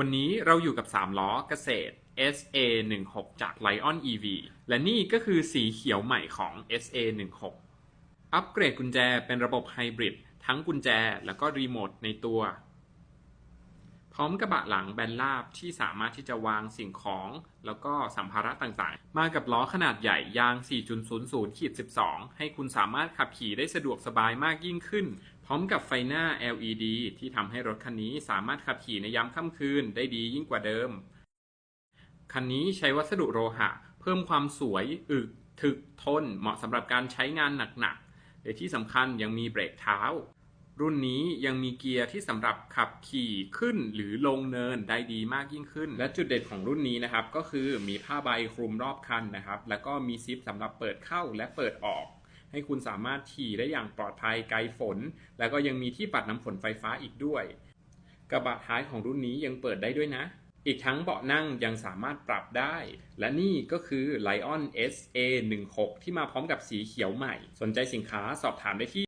วันนี้เราอยู่กับ 3 ล้อเกษตร SA16 จาก Lion EV และนี่ก็คือสีเขียวใหม่ของ SA16 อัปเกรดกุญแจเป็นระบบไฮบริดทั้งกุญแจแล้วก็รีโมทในตัว พร้อมกระบะหลังแบนราบที่สามารถที่จะวางสิ่งของ แล้วก็สัมภาระต่างๆ มากับล้อขนาดใหญ่ยาง 4.00ขีด12 ให้คุณสามารถขับขี่ได้สะดวกสบายมากยิ่งขึ้น พร้อมกับไฟหน้า LED ที่ทำให้รถคันนี้สามารถขับขี่ในยามค่ำคืนได้ดียิ่งกว่าเดิม คันนี้ใช้วัสดุโลหะ เพิ่มความสวยอึก ถึกทน เหมาะสำหรับการใช้งานหนักๆและที่สำคัญยังมีเบรกเท้า รุ่นนี้ยังมีเกียร์ที่สำหรับขับขี่ขึ้นหรือลงเนินได้ดีมากยิ่งขึ้น และจุดเด่นของรุ่นนี้นะครับ ก็คือมีผ้าใบคลุมรอบคันนะครับ แล้วก็มีซิปสำหรับเปิดเข้าและเปิดออก ให้คุณสามารถขี่ได้อย่างปลอดภัยไกลฝน แล้วก็ยังมีที่ปัดน้ำฝนไฟฟ้าอีกด้วย กระบะท้ายของรุ่นนี้ยังเปิดได้ด้วยนะ อีกทั้งเบาะนั่งยังสามารถปรับได้ และนี่ก็คือ Lion SA16 ที่มาพร้อมกับสีเขียวใหม่ สนใจสินค้าสอบถามได้ที่